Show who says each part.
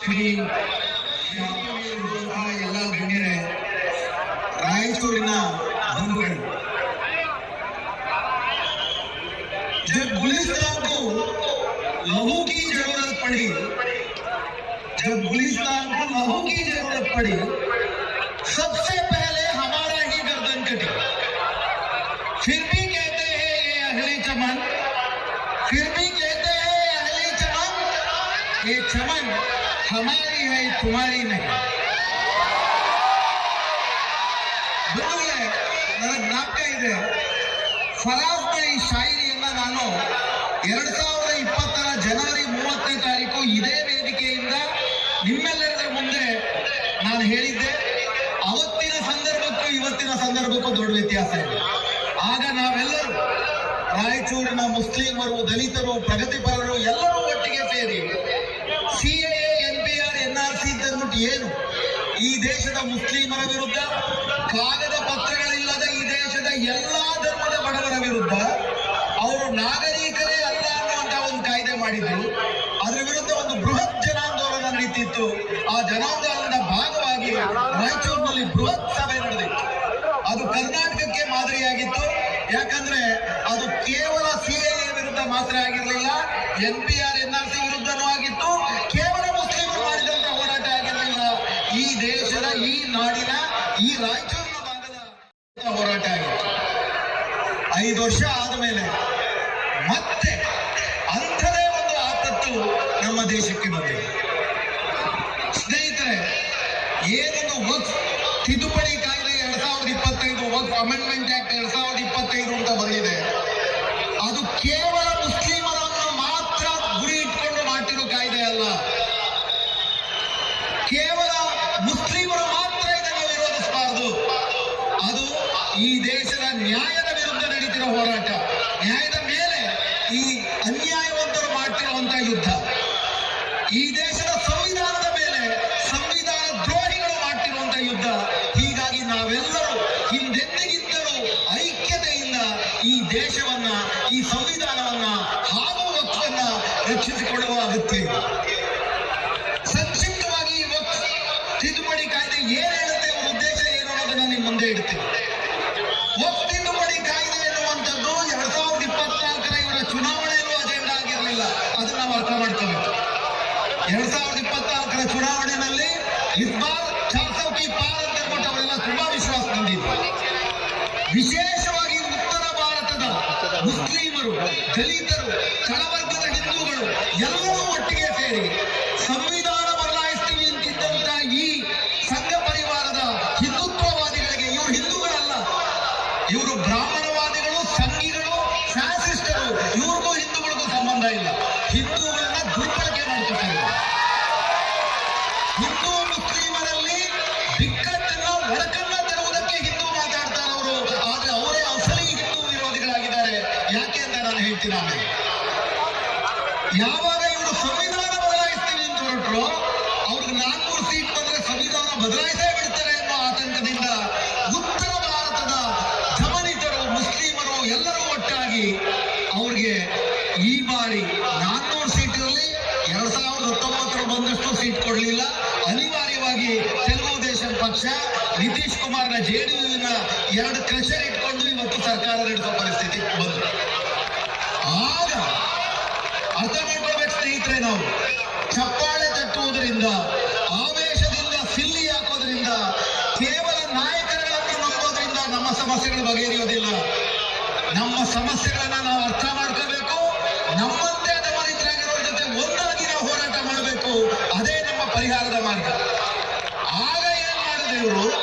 Speaker 1: ಶ್ರೀ ಎಲ್ಲ ಗಣ್ಯರೇ ರಾಯಚೂರಿನ ಬಂಧುಗಳು जब गुलिस्तान को लहू की जरूरत पड़ी जब गुलिस्तान को लहू की जरूरत पड़ी सबसे पहले हमारा ही गर्दन कटी फिर भी कहते हैं ये अहली चमन फिर भी कहते हैं ये अहली चमन ये चमन हमारी है तुम्हारी नहीं ಬಂಧುಗಳೇ ನನಗೆ ಜ್ಞಾಪಕ ಇದೆ ಫರಾಜ್ನ ಈ ಶಾಯಿರಿಯನ್ನ ನಾನು ಎರಡ್ ಸಾವಿರದ ಇಪ್ಪತ್ತರ ಜನವರಿ ಮೂವತ್ತನೇ ತಾರೀಕು ಇದೇ ವೇದಿಕೆಯಿಂದ ನಿಮ್ಮೆಲ್ಲರ ಮುಂದೆ ನಾನು ಹೇಳಿದ್ದೆ ಅವತ್ತಿನ ಸಂದರ್ಭಕ್ಕೂ ಇವತ್ತಿನ ಸಂದರ್ಭಕ್ಕೂ ದೊಡ್ಡ ವ್ಯತ್ಯಾಸ ಇದೆ ಆಗ ನಾವೆಲ್ಲರೂ ರಾಯಚೂರಿನ ಮುಸ್ಲಿಮರು ದಲಿತರು ಪ್ರಗತಿಪರರು ಎಲ್ಲರೂ ಒಟ್ಟಿಗೆ ಸೇರಿ ಏನು? ಈ ದೇಶದ ಮುಸ್ಲಿಮರ ವಿರುದ್ಧ ಕಾಗದ ಪತ್ರಗಳಿಲ್ಲದ ಈ ದೇಶದ ಎಲ್ಲಾ ಧರ್ಮದ ಬಡವರ ವಿರುದ್ಧ ಅವರು ನಾಗರಿಕರೇ ಅಲ್ಲ ಅನ್ನುವಂತ ಒಂದು ಕಾಯ್ದೆ ಮಾಡಿದ್ರು. ಅದರ ವಿರುದ್ಧ ಒಂದು ಬೃಹತ್ ಜನಾಂದೋಲನ ನಡೀತಿತ್ತು. ಆ ಜನಾಂದೋಲನದ ಭಾಗವಾಗಿ ರಾಯಚೂರಿನಲ್ಲಿ ಬೃಹತ್ ಸಭೆ ನಡೆದಿತ್ತು. ಅದು ಕರ್ನಾಟಕಕ್ಕೆ ಮಾದರಿಯಾಗಿತ್ತು. ಯಾಕಂದ್ರೆ ಅದು ಕೇವಲ ಸಿಎಎ ವಿರುದ್ಧ ಮಾತ್ರ ಆಗಿರಲಿಲ್ಲ. N P R, N R C ವಿರುದ್ಧನೂ ಆಗಿತ್ತು ಕೇವಲ ಮುಸ್ಲಿಮರು ಮಾಡಿದಂತ ಹೋರಾಟ ಆಗಿರಲಿಲ್ಲ ಈ ದೇಶದ ಈ ನಾಡಿನ, ಈ ರಾಯಚೂರಿನ ಭಾಗದ ಹೋರಾಟ ಆಗಿತ್ತು. ಐದು ವರ್ಷ ಆದಮೇಲೆ ಮತ್ತೆ ಅಂಥದೇ ಒಂದು ಆಪತ್ತು ನಮ್ಮ ದೇಶಕ್ಕೆ ಬಂದಿದೆ. ಸ್ನೇಹಿತರೆ, ಏನೊಂದು ವಕ್ಫ್ ತಿದ್ದುಪಡಿ ಕಾಯ್ದೆ ಎರಡ್ ಸಾವಿರದ ಇಪ್ಪತ್ತೈದು ವಕ್ಫ್ ಅಮೆಂಡ್ಮೆಂಟ್ ಆಕ್ಟ್ ಎರಡ್ ಸಾವಿರದ ಇಪ್ಪತ್ತೈದು ಅಂತ ಬಂದಿದೆ. ಅದು ಕೇವಲ ಮುಸ್ಲಿಮರನ್ನು ಮಾತ್ರ ಗುರಿ ಇಟ್ಕೊಂಡು ಮಾಡಿರೋ ಕಾಯ್ದೆ ಅಲ್ಲ ಕೇವಲ ಮುಸ್ಲಿಮರು ಮಾತ್ರ ಇದನ್ನು ವಿರೋಧಿಸಬಾರದು ಅದು ಈ ದೇಶದ ನ್ಯಾಯದ ವಿರುದ್ಧ ನಡೀತಿರೋ ಹೋರಾಟ. ನ್ಯಾಯದ ಮೇಲೆ ಈ ಅನ್ಯಾಯವಂತರು ಮಾಡ್ತಿರುವಂತಹ ಯುದ್ಧ. ಈ ದೇಶದ ಸಂವಿಧಾನದ ಮೇಲೆ ಸಂವಿಧಾನ ದ್ರೋಹಿಗಳು ಮಾಡ್ತಿರುವಂತಹ ಯುದ್ಧ. ಹೀಗಾಗಿ ನಾವೆಲ್ಲರೂ ಹಿಂದೆಂದಿಗಿದ್ದರೂ ಐಕ್ಯತೆಯಿಂದ ಈ ದೇಶವನ್ನ, ಈ ಸಂವಿಧಾನವನ್ನ ಹಾಗೂ ವಕ್ಫನ್ನ ರಕ್ಷಿಸಿಕೊಳ್ಳುವ ಅಗತ್ಯ ಇದೆ. ಸಂಕ್ಷಿಪ್ತವಾಗಿ ವಕ್ಫ್ ತಿದ್ದುಪಡಿ ಕಾಯ್ದೆ ಏನ್ ಉದ್ದೇಶ ಏನು ಅನ್ನೋದನ್ನ ನಿಮ್ಮ ಮುಂದೆ ಇಡ್ತೀನಿ ವಕ್ಫ್ ತಿದ್ದುಪಡಿ ಕಾಯ್ದೆ ಎನ್ನುವಂಥದ್ದು ಎರಡ್ ಸಾವಿರದ ಇಪ್ಪತ್ನಾಲ್ಕರ ಇವರ ಚುನಾವಣೆಯಲ್ಲೂ ಅಜೆಂಡಾ ಆಗಿರಲಿಲ್ಲ ಅದನ್ನ ನಾವು ಅರ್ಥ ಮಾಡ್ಕೋಬೇಕು ಎರಡ್ ಸಾವಿರದ ಇಪ್ಪತ್ನಾಲ್ಕರ ಇಸ್ ಬಾರ್ ಚಾರ್ಸೌಕಿ ಪಾರ್ ಅಂತ ಹೇಳ್ಬಿಟ್ಟು ಅವರೆಲ್ಲ ತುಂಬಾ ವಿಶ್ವಾಸ ಹೊಂದಿದ್ರು. ವಿಶೇಷವಾಗಿ ಉತ್ತರ ಭಾರತದ ಮುಸ್ಲಿಮರು, ದಲಿತರು, ತಳವರ್ಗದ ಹಿಂದೂಗಳು ಎಲ್ಲರೂ ಒಟ್ಟಿಗೆ ಸೇರಿ ಸಂವಿಧಾನ ಬದಲಾಯಿಸ್ತೀವಿ ಅಂತಿದ್ದಂತ ಈ ಸಂಘ ಪರಿವಾರದ ಹಿಂದುತ್ವವಾದಿಗಳಿಗೆ ಇವರು ಹಿಂದೂಗಳಲ್ಲ, ಇವರು ಬ್ರಾಹ್ಮಣವಾದಿಗಳು ಯಾವಾಗ ಇವರು ಸಂವಿಧಾನ ಬದಲಾಯಿಸ್ತೀನಿ ಅಂತ ಹೊರಟರು, ಅವ್ರಿಗೆ ನಾಲ್ಕೂರು ಸೀಟ್ ಬಂದ್ರೆ ಸಂವಿಧಾನ ಬದಲಾಯಿಸೇ ಬಿಡ್ತಾರೆ ಅನ್ನೋ ಆತಂಕದಿಂದ ಉತ್ತರ ಭಾರತದ ದಮನಿತರು ಮುಸ್ಲಿಮರು ಎಲ್ಲರೂ ಒಟ್ಟಾಗಿ ಅವ್ರಿಗೆ ಈ ಬಾರಿ ನಾನ್ನೂರು ಸೀಟ್ ಇರಲಿ ಎರಡ್ ಸಾವಿರದ ಹತ್ತೊಂಬತ್ತರ ಬಂದಷ್ಟು ಸೀಟ್ ಕೊಡಲಿಲ್ಲ. ಅನಿವಾರ್ಯವಾಗಿ ತೆಲುಗು ದೇಶಂ ಪಕ್ಷ ನಿತೀಶ್ ಕುಮಾರ್ನ ಜೆಡಿಯುವಿನ ಎರಡು ಕ್ರೆಷರ್ ಇಟ್ಕೊಂಡು ಇವತ್ತು ಸರ್ಕಾರ ನಡೆಸುವ ಪರಿಸ್ಥಿತಿ ಸಮಸ್ಯೆಗಳು ಬಗೆಹರಿಯೋದಿಲ್ಲ ನಮ್ಮ ಸಮಸ್ಯೆಗಳನ್ನ ನಾವು ಅರ್ಥ ಮಾಡ್ಕೋಬೇಕು. ನಮ್ಮಂತೆ ದಮನಿತರಾಗಿರೋರ ಜೊತೆ ಒಂದಾಗಿ ನಾವು ಹೋರಾಟ ಮಾಡಬೇಕು. ಅದೇ ನಮ್ಮ ಪರಿಹಾರದ ಮಾರ್ಗ. ಆಗ ಏನ್ ಮಾಡಿದ್ರು ಇವರು?